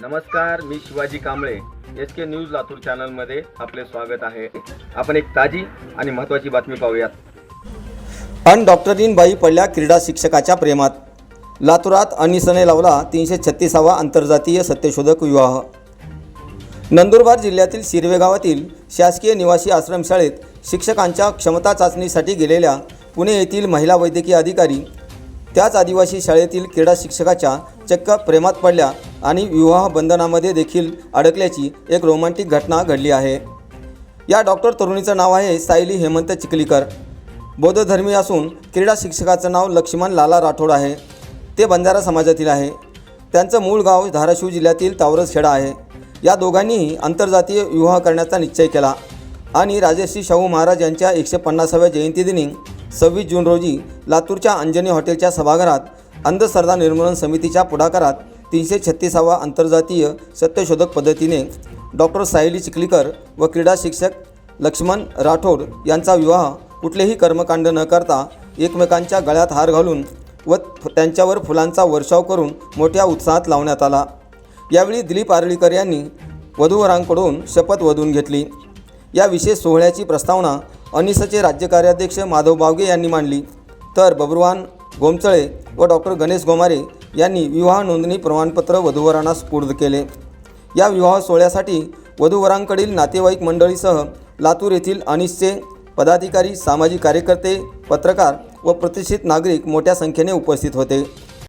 नमस्कार मी Shivaji Kamble. S K news Latur चॅनलमध्ये आपले स्वागत आहे. आपण एक ताजी आणि महत्त्वाची बातमी पाहूयात. अन डॉक्टरीनबाई पडल्या क्रीडा शिक्षकाच्या प्रेमात. लातूरात अनिसने लावला तीनशे छत्तीसावा आंतरजातीय सत्यशोधक विवाह. नंदुरबार जिल्ह्यातील शिरवे गावातील शासकीय निवासी आश्रमशाळेत शिक्षकांच्या क्षमता चाचणीसाठी गेलेल्या पुणे येथील महिला वैद्यकीय अधिकारी त्याच आदिवासी शाळेतील क्रीडा शिक्षकाच्या चक्क प्रेमात पडल्या आणि विवाह बंधनामध्ये देखील अडकल्याची एक रोमांटिक घटना घडली आहे. या डॉक्टर तरुणीचं नाव आहे सायली हेमंत चिखलीकर. बौद्धधर्मी असून क्रीडा शिक्षकाचं नाव लक्ष्मण लाला राठोड आहे. ते बंजारा समाजातील आहे. त्यांचं मूळ गाव धाराशिव जिल्ह्यातील तावरसखेडा आहे. या दोघांनीही आंतरजातीय विवाह करण्याचा निश्चय केला आणि राजर्षी शाहू महाराज यांच्या एकशे पन्नासाव्या जयंतीदिनी सव्वीस जून रोजी लातूरच्या अंजनी हॉटेलच्या सभागृहात अंधश्रद्धा निर्मूलन समितीच्या पुढाकारात तीनशे छत्तीसावा आंतरजातीय सत्यशोधक पद्धतीने डॉक्टर सायली चिखलीकर व क्रीडा शिक्षक लक्ष्मण राठोड यांचा विवाह कुठलेही कर्मकांड न करता एकमेकांच्या गळ्यात हार घालून व त्यांच्यावर फुलांचा वर्षाव करून मोठ्या उत्साहात लावण्यात आला. यावेळी दिलीप आरळीकर यांनी वधूवरांकडून शपथ वधून घेतली. या विशेष सोहळ्याची प्रस्तावना अनिसचे राज्य कार्याध्यक्ष माधव बावगे यांनी मांडली. तर बब्रुवान गोमचळे व डॉक्टर गणेश गोमारे यांनी विवाह नोंदणी प्रमाणपत्र वधूवरांना स्पूर्द केले. या विवाह सोहळ्यासाठी वधूवरांकडील नातेवाईक मंडळीसह लातूर येथील अनिश्चे पदाधिकारी सामाजिक कार्यकर्ते पत्रकार व प्रतिष्ठित नागरिक मोठ्या संख्येने उपस्थित होते.